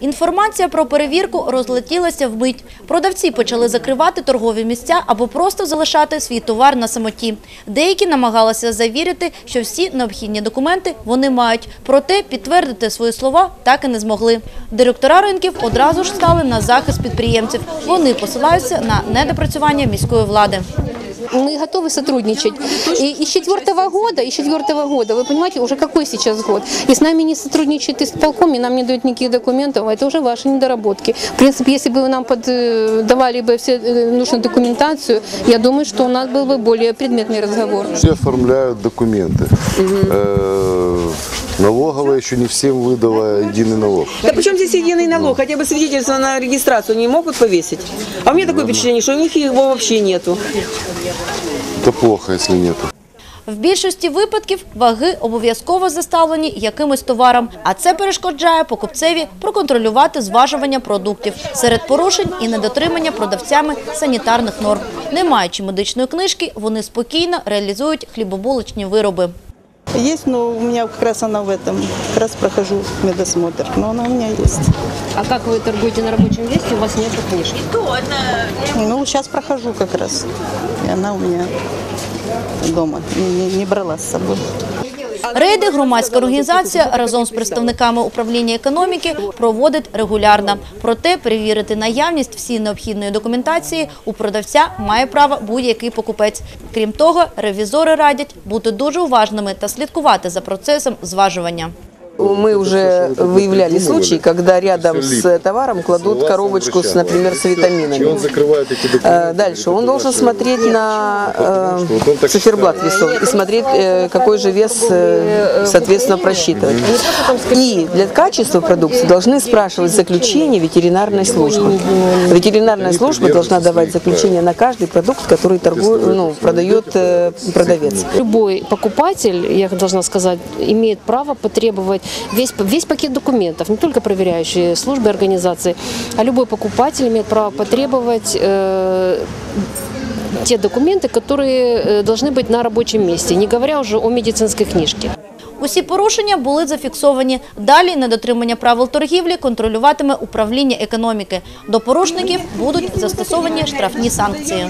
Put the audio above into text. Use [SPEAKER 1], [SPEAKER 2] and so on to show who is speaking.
[SPEAKER 1] Інформація про перевірку розлетілася вмить. Продавці почали закривати торгові місця або просто залишати свій товар на самоті. Деякі намагалися завірити, що всі необхідні документи вони мають. Проте підтвердити свої слова так і не змогли. Директора ринків одразу ж стали на захист підприємців. Вони посилаються на недопрацювання міської влади
[SPEAKER 2] Мы готовы сотрудничать. И, и с четвертого года, и с четвертого года, вы понимаете, уже какой сейчас год? И с нами не сотрудничает исполком, и нам не дают никаких документов, это уже ваши недоработки. В принципе, если бы вы нам под, э, давали бы все э, нужную документацию, я думаю, что у нас был бы более предметный разговор.
[SPEAKER 3] Все оформляют документы. Э, Налоговая еще не всем выдала единый налог.
[SPEAKER 4] Да причем здесь единый налог? Хотя бы свидетельство на регистрацию не могут повесить? А у меня такое впечатление, что у них его вообще нету.
[SPEAKER 3] Это плохо, если нету.
[SPEAKER 1] В більшості випадків ваги обов'язково заставлені якимось товаром, а це перешкоджає покупцеві проконтролювати зважування продуктів. Серед порушень і недотримання продавцями санітарних норм. Не маючи медичної книжки, вони спокійно реалізують хлібобулочні вироби.
[SPEAKER 5] Есть, но у меня как раз она в этом. Как раз прохожу медосмотр, но она у меня есть.
[SPEAKER 2] А как вы торгуете на рабочем месте, у вас нет книжки?
[SPEAKER 5] Ну, сейчас прохожу как раз. И она у меня дома. Не, не брала с собой.
[SPEAKER 1] Рейди громадська організація разом з представниками управління економіки проводить регулярно. Проте перевірити наявність всі необхідної документації у продавця має право будь-який покупець. Крім того, ревізори радять бути дуже уважними та слідкувати за процесом зважування.
[SPEAKER 4] Мы уже выявляли случаи, когда рядом с товаром кладут коробочку, с, например, с
[SPEAKER 3] И он
[SPEAKER 4] витаминами.
[SPEAKER 3] закрывает эти
[SPEAKER 4] Э,
[SPEAKER 3] документы.
[SPEAKER 4] Дальше он должен
[SPEAKER 3] ваши-
[SPEAKER 4] смотреть на э, циферблат весов и смотреть, э, какой же вес, э, соответственно, просчитывать. И для качества продукции должны спрашивать заключение ветеринарной службы. Ветеринарная служба должна давать заключение на каждый продукт, который торгует, ну, продает э, продавец.
[SPEAKER 2] Любой покупатель, я должна сказать, имеет право потребовать весь, весь пакет документов, не только проверяющие службы организации, а любой покупатель имеет право потребовать э, те документы, которые э, должны быть на рабочем месте, не говоря уже о медицинской книжке.
[SPEAKER 1] Усі порушення були зафіксовані. Далі недотримання правил торгівлі контролюватиме управління економіки. До порушників будуть застосовані штрафні санкції.